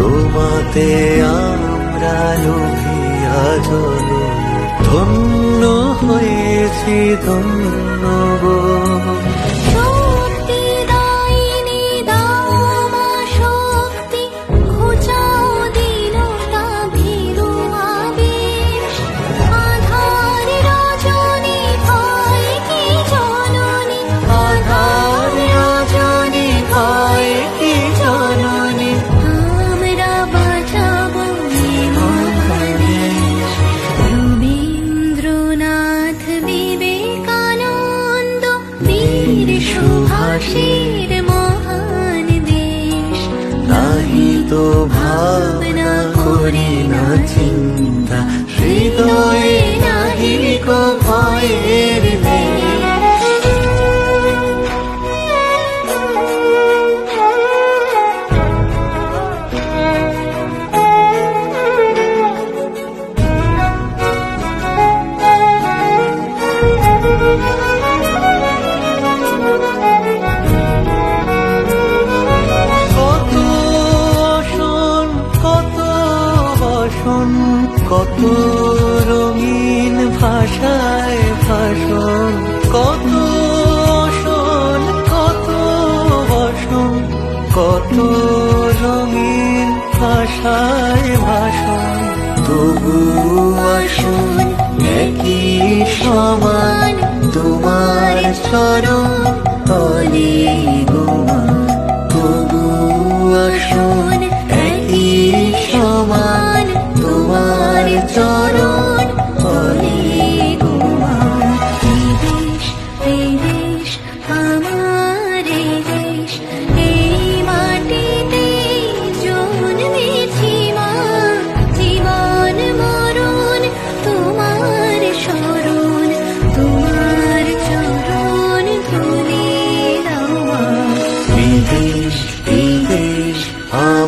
তোমাতে আমরা লোভিয়া জল ধন্য হয়েছি ধন্য গো। সুভাষের মহান দেশ। নাহি তো ভাবনা করি না চিন্তা। ভাষায় ভাষণ কত অসল কত বসন, কত রঙিন ভাষায় ভাষণ তবু আসুন একই সমান, তোমার চরম তলে গোমা তবু আসুন একই সমান, তোমার চরম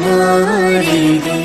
আমারি